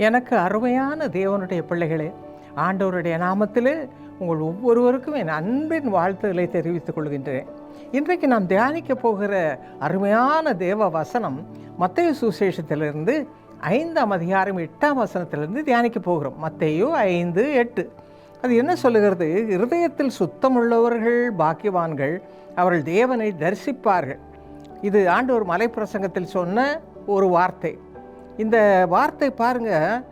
எனக்கு அருமையான தேவனுடைய பிள்ளைகளே ஆண்டவருடைய நாமத்தில் உங்கள் ஒவ்வொருவருக்கும் என் அன்பின் வாழ்த்துக்களை தெரிவித்துக் கொள்கின்றேன். இன்றைக்கு நாம் தியானிக்க போகிற அருமையான தேவ வசனம் மத்திய சுசேஷத்திலிருந்து ஐந்தாம் அதிகாரம் எட்டாம் வசனத்திலிருந்து தியானிக்க போகிறோம். மத்தையோ ஐந்து எட்டு. அது என்ன சொல்லுகிறது? இருதயத்தில் சுத்தமுள்ளவர்கள் பாக்கியவான்கள் அவர்கள் தேவனை தரிசிப்பார்கள். இது ஆண்டவர் மலைப்பிரசங்கத்தில் சொன்ன ஒரு வார்த்தை. இந்த வார்த்தை பாருங்க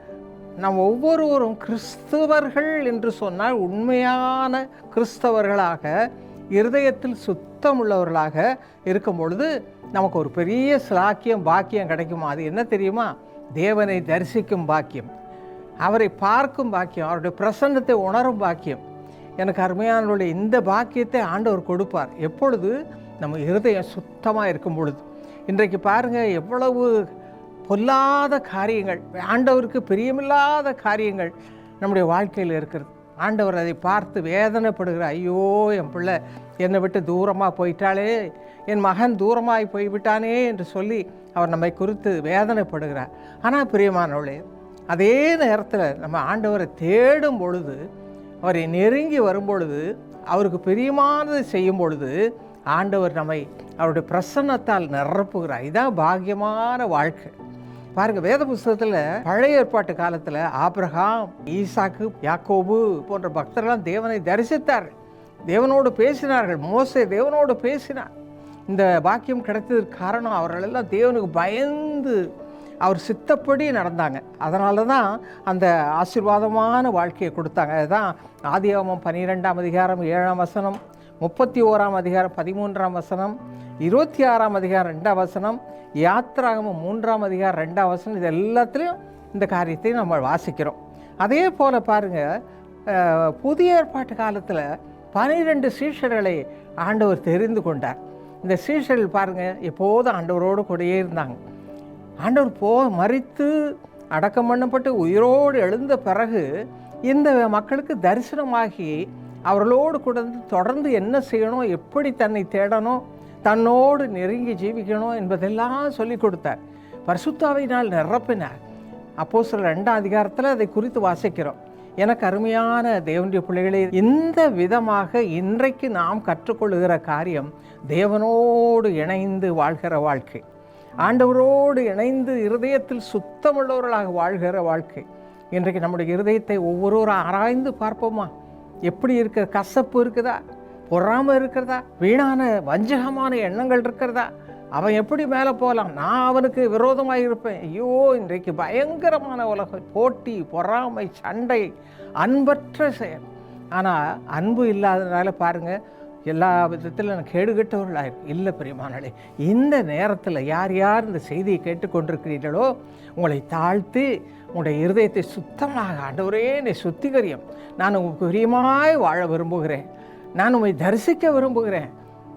நாம் ஒவ்வொருவரும் கிறிஸ்தவர்கள் என்று சொன்னால் உண்மையான கிறிஸ்தவர்களாக இருதயத்தில் சுத்தம் உள்ளவர்களாக இருக்கும் பொழுது நமக்கு ஒரு பெரிய சிலாக்கியம் பாக்கியம் கிடைக்குமா? அது என்ன தெரியுமா? தேவனை தரிசிக்கும் பாக்கியம். அவரை பார்க்கும் பாக்கியம் அவருடைய பிரசன்னத்தை உணரும் பாக்கியம். எனக்கு அருமையானவருடைய இந்த பாக்கியத்தை ஆண்டவர் கொடுப்பார். எப்பொழுது? நம்ம இருதயம் சுத்தமாக இருக்கும் பொழுது. இன்றைக்கு பாருங்கள் எவ்வளவு பொல்லாத காரியங்கள் ஆண்டவருக்கு பிரியமில்லாத காரியங்கள் நம்முடைய வாழ்க்கையில் இருக்கிறது. ஆண்டவர் அதை பார்த்து வேதனைப்படுகிற ஐயோ என் பிள்ளை என்னை விட்டு தூரமாக போயிட்டாளே என் மகன் தூரமாய் போய்விட்டானே என்று சொல்லி அவர் நம்மை குறித்து வேதனைப்படுகிறார். ஆனால் பிரியமானவளே அதே நேரத்தில் நம்ம ஆண்டவரை தேடும் பொழுது அவரை நெருங்கி வரும் பொழுது அவருக்கு பிரியமானது செய்யும் பொழுது ஆண்டவர் நம்மை அவருடைய பிரசன்னத்தால் நிரப்புகிறார். இதான் பாக்கியமான வாழ்க்கை. பாருங்க வேத புஸ்தகத்தில் பழைய ஏற்பாட்டு காலத்தில் ஆப்ரஹாம் ஈசாக்கு யாக்கோபு போன்ற பக்தர்கள்லாம் தேவனை தரிசித்தார்கள் தேவனோடு பேசினார்கள். மோசை தேவனோடு பேசினார். இந்த பாக்கியம் கிடைத்ததற்கு காரணம் அவர்களெல்லாம் தேவனுக்கு பயந்து அவர் சித்தப்படி நடந்தாங்க. அதனால தான் அந்த ஆசீர்வாதமான வாழ்க்கையை கொடுத்தாங்க. அதுதான் ஆதியாகமம் பன்னிரெண்டாம் அதிகாரம் ஏழாம் வசனம். முப்பத்தி ஓராம் அதிகாரம் பதிமூன்றாம் வசனம் இருபத்தி ஆறாம் அதிகாரம் ரெண்டாம் வசனம் யாத்திராகமம் மூன்றாம் அதிகாரம் ரெண்டாம் வசனம் இது எல்லாத்துலேயும் இந்த காரியத்தை நம்ம வாசிக்கிறோம். அதே போல் பாருங்கள் புதிய ஏற்பாட்டு காலத்தில் பனிரெண்டு சீஷர்களை ஆண்டவர் தெரிந்து கொண்டார். இந்த சீஷர்கள் பாருங்கள் எப்போதும் ஆண்டவரோடு கூடயே இருந்தாங்க. ஆண்டவர் போ மறித்து அடக்கம் பண்ணப்பட்டு உயிரோடு எழுந்த பிறகு இந்த மக்களுக்கு தரிசனமாகி அவர்களோடு கூட தொடர்ந்து என்ன செய்யணும் எப்படி தன்னை தேடணும் தன்னோடு நெருங்கி ஜீவிக்கணும் என்பதெல்லாம் சொல்லி கொடுத்தார். பரிசுத்தாவினால் நிரப்பினார். அப்போ சில ரெண்டாம் அதிகாரத்தில் அதை குறித்து வாசிக்கிறோம். எனக்கு அருமையான தேவனுடைய பிள்ளைகளே இந்த விதமாக இன்றைக்கு நாம் கற்றுக்கொள்ளுகிற காரியம் தேவனோடு இணைந்து வாழ்கிற வாழ்க்கை. ஆண்டவரோடு இணைந்து இருதயத்தில் சுத்தமுள்ளவர்களாக வாழ்கிற வாழ்க்கை. இன்றைக்கு நம்முடைய இருதயத்தை ஒவ்வொருவரும் ஆராய்ந்து பார்ப்போமா? எப்படி இருக்கிற கசப்பு இருக்குதா? பொறாமல் இருக்கிறதா வீணான வஞ்சகமான எண்ணங்கள் இருக்கிறதா அவன் எப்படி மேலே போகலாம்? நான் அவனுக்கு விரோதமாக இருப்பேன். ஐயோ இன்றைக்கு பயங்கரமான உலகம். போட்டி பொறாமை சண்டை அன்பற்ற செயல். ஆனால் அன்பு இல்லாததுனால பாருங்கள் எல்லா விதத்திலும் கேடுகட்டவர்களாக இல்லை பிரியமானே இந்த நேரத்தில் யார் யார் இந்த செய்தியை கேட்டுக்கொண்டிருக்கிறீர்களோ உங்களை தாழ்த்தி உங்களுடைய இருதயத்தை சுத்தமாக ஆண்டவரே என்னை சுத்திகரியம். நான் உங்களுக்கு பிரியமாய் வாழ விரும்புகிறேன். நான் உங்களை தரிசிக்க விரும்புகிறேன்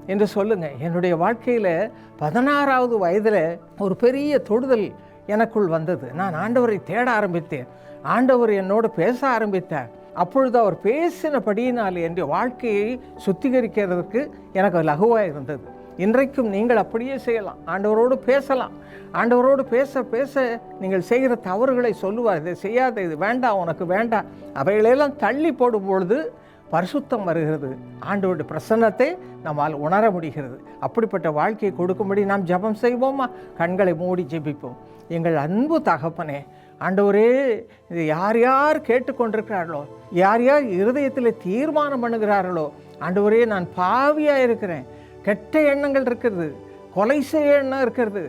என்று சொல்லுங்கள் என்னுடைய வாழ்க்கையில் பதினாறாவது வயதில் ஒரு பெரிய தொடுதல் எனக்குள் வந்தது. நான் ஆண்டவரை தேட ஆரம்பித்தேன். ஆண்டவர் என்னோடு பேச ஆரம்பித்தார். அப்பொழுது அவர் பேசினபடியினால் என் வாழ்க்கையை சுத்திகரிக்கிறதுக்கு எனக்கு லகுவாக இருந்தது. இன்றைக்கும் நீங்கள் அப்படியே செய்யலாம். ஆண்டவரோடு பேசலாம். ஆண்டவரோடு பேச பேச நீங்கள் செய்கிற தவறுகளை சொல்லுவார். இதை செய்யாத இது வேண்டாம் உனக்கு வேண்டாம். அவைகளெல்லாம் தள்ளி போடும் பொழுது பரிசுத்தம் வருகிறது. ஆண்டோட பிரசன்னத்தை நம்மால் உணர முடிகிறது. அப்படிப்பட்ட வாழ்க்கையை கொடுக்கும்படி நாம் ஜபம் செய்வோமா? கண்களை மூடி ஜெபிப்போம். எங்கள் அன்பு தகப்பனே ஆண்டவரே இது யார் யார் கேட்டுக்கொண்டிருக்கிறார்களோ யார் யார் இருதயத்தில் தீர்மானம் பண்ணுகிறார்களோ ஆண்டவரே நான் பாவியாக இருக்கிறேன். கெட்ட எண்ணங்கள் இருக்கிறது கொலை செய்ய எண்ணம் இருக்கிறது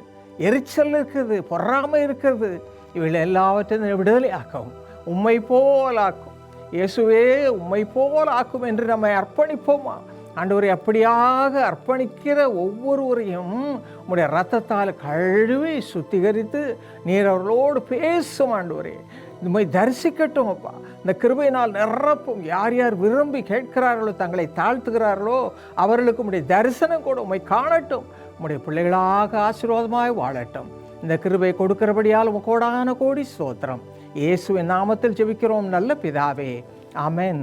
எரிச்சல் இருக்கிறது பொறாமை இருக்கிறது இவைகள் எல்லாவற்றையும் விடுதலை ஆக்கவும் உம்மை போல் ஆக்கும். இயேசுவே உம்மை போல் ஆக்கும் என்று நம்மை அர்ப்பணிப்போமா? ஆண்டவரை அப்படியாக அர்ப்பணிக்கிற ஒவ்வொருவரையும் உடைய ரத்தத்தால் கழுவி சுத்திகரித்து நீர் அவர்களோடு பேசும் ஆண்டவரே. இந்த மாதிரி தரிசிக்கட்டும் அப்பா. இந்த கிருபையினால் நிரப்பும். யார் யார் விரும்பி கேட்கிறார்களோ தங்களை தாழ்த்துகிறார்களோ அவர்களுக்கு உடைய தரிசனம் கூட உண்மை காணட்டும். உடைய பிள்ளைகளாக ஆசீர்வாதமாய் வாழட்டும். இந்த கிருபை கொடுக்கிறபடியால் உங்க கோடான கோடி சோத்திரம் இயேசுவின் நாமத்தில் ஜெபிக்கிறோம். நல்ல பிதாவே. அமேன்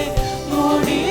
morning.